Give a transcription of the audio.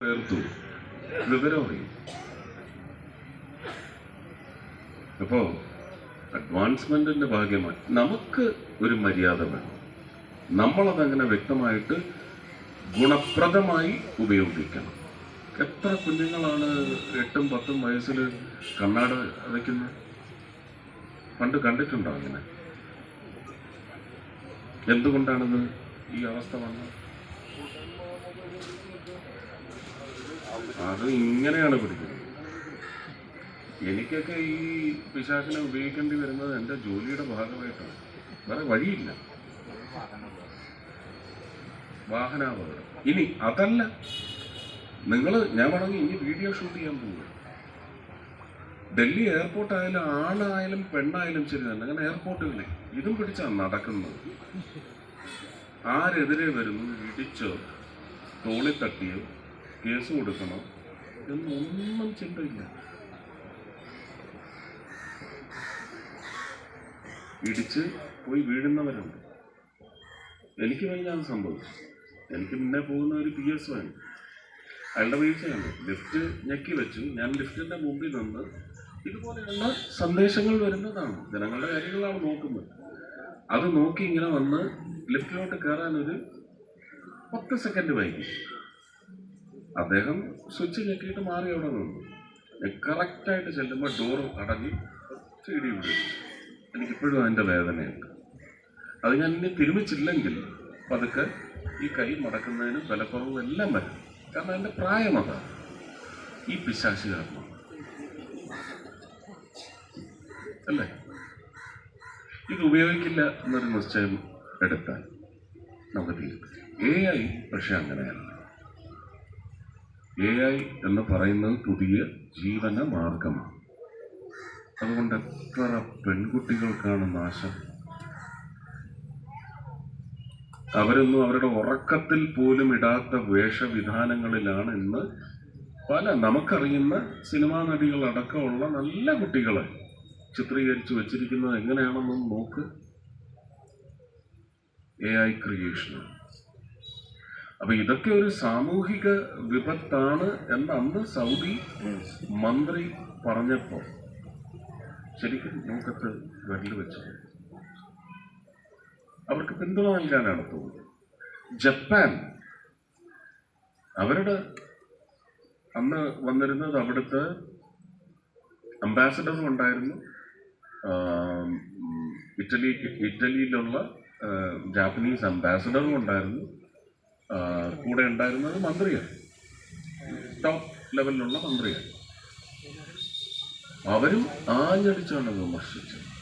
ചേർത്തു വിവരമായി അപ്പോ അഡ്വാൻസ്മെന്റിന്റെ ഭാഗ്യമായി നമുക്ക് ഒരു മര്യാദ വേണം. നമ്മളതങ്ങനെ വ്യക്തമായിട്ട് ഗുണപ്രദമായി ഉപയോഗിക്കണം. എത്ര കുഞ്ഞുങ്ങളാണ് എട്ടും പത്തും വയസ്സിൽ കണ്ണാട് വയ്ക്കുന്നത് പണ്ട് കണ്ടിട്ടുണ്ടോ അങ്ങനെ? എന്തുകൊണ്ടാണിത് ഈ അവസ്ഥ വന്നത്? അത് ഇങ്ങനെയാണ് പിടിക്കുന്നത് എനിക്കൊക്കെ ഈ പിശാസിനെ ഉപയോഗിക്കേണ്ടി വരുന്നത് എന്റെ ജോലിയുടെ ഭാഗമായിട്ടാണ്. വേറെ വഴിയില്ല. വാഹനാപകടം. ഇനി അതല്ല. നിങ്ങൾ ഞാൻ വേണമെങ്കിൽ ഇനി വീഡിയോ ഷൂട്ട് ചെയ്യാൻ പോകുക ഡൽഹി എയർപോർട്ട് ആയാലും ആണായാലും പെണ്ണായാലും ശരി തന്നെ. അങ്ങനെ എയർപോർട്ടുകളിൽ ഇതും പിടിച്ചാണ് നടക്കുന്നത്. ആരെതിരെ വരുന്നു ഇടിച്ചോ തോളി തട്ടിയോ? കേസ് കൊടുക്കണം എന്നൊന്നും ചിന്തയില്ല. ഇടിച്ച് പോയി വീഴുന്നവരുണ്ട്. എനിക്ക് കഴിഞ്ഞാൽ സംഭവിച്ചു. എനിക്ക് മുന്നേ പോകുന്ന ഒരു പി എസ് ആണ് അയാളുടെ വീഴ്ചയാണ്. ലിഫ്റ്റ് ഞെക്കി വെച്ചു. ഞാൻ ലിഫ്റ്റിന്റെ മുമ്പിൽ നിന്ന് ഇതുപോലെയുള്ള സന്ദേശങ്ങൾ വരുന്നതാണ്. ജനങ്ങളുടെ കാര്യങ്ങളാണ് നോക്കുന്നത്. അത് നോക്കി ഇങ്ങനെ വന്ന് ലിഫ്റ്റിലോട്ട് കയറാനൊരു പത്ത് സെക്കൻഡ് വൈകി. അദ്ദേഹം സ്വിച്ച് ഞെക്കിയിട്ട് മാറി അവിടെ നിന്നു. കറക്റ്റായിട്ട് ചെല്ലുമ്പോൾ ഡോർ അടഞ്ഞ് ചെടി വിടും എനിക്കിപ്പോഴും അതിന്റെ വേദനയുണ്ട്. അത് ഞാൻ ഇനി തിരുമിച്ചില്ലെങ്കിൽ പതുക്കെ ഈ കൈ മടക്കുന്നതിനും ബലക്കുറവും എല്ലാം വരും. കാരണം എന്റെ പ്രായം അതാണ് ഈ പിശാശി കാരണം. അല്ലേ? ഇത് ഉപയോഗിക്കില്ല എന്നൊരു നിശ്ചയം എടുത്താൽ നമുക്ക് തീരും. എ ഐ പക്ഷെ അങ്ങനെയല്ല. എ ഐ എന്ന് പറയുന്നത് പുതിയ ജീവന മാർഗമാണ് അതുകൊണ്ട് എത്ര പെൺകുട്ടികൾക്കാണ് നാശം? അവരൊന്നും അവരുടെ ഉറക്കത്തിൽ പോലും ഇടാത്ത വേഷവിധാനങ്ങളിലാണ് ഇന്ന് പല നമുക്കറിയുന്ന സിനിമാ നടികളടക്കമുള്ള നല്ല കുട്ടികളെ ചിത്രീകരിച്ചു വച്ചിരിക്കുന്നത് എങ്ങനെയാണെന്നൊന്ന് നോക്ക്. എ ഐ ക്രിയേഷൻ അപ്പൊ ഇതൊക്കെ ഒരു സാമൂഹിക വിപത്താണ് എന്ന് അന്ന് സൗദി മന്ത്രി പറഞ്ഞപ്പോ ശരിക്കും നമുക്കത് വിരൽ വെച്ചു അവർക്ക് പിന്തുണ നൽകാനാണ് തോന്നുന്നത് ജപ്പാൻ അവരുടെ അന്ന് വന്നിരുന്നത് അവിടുത്തെ അംബാസഡറും ഉണ്ടായിരുന്നു. ഇറ്റലി ഇറ്റലിയിലുള്ള ജാപ്പനീസ് അംബാസഡറും ഉണ്ടായിരുന്നു. കൂടെ ഉണ്ടായിരുന്നത് മന്ത്രിയാണ്. ടോപ്പ് ലെവലിലുള്ള മന്ത്രിയാണ്. അവരും ആഞ്ഞടിച്ചാണ് വിമർശിച്ചത്.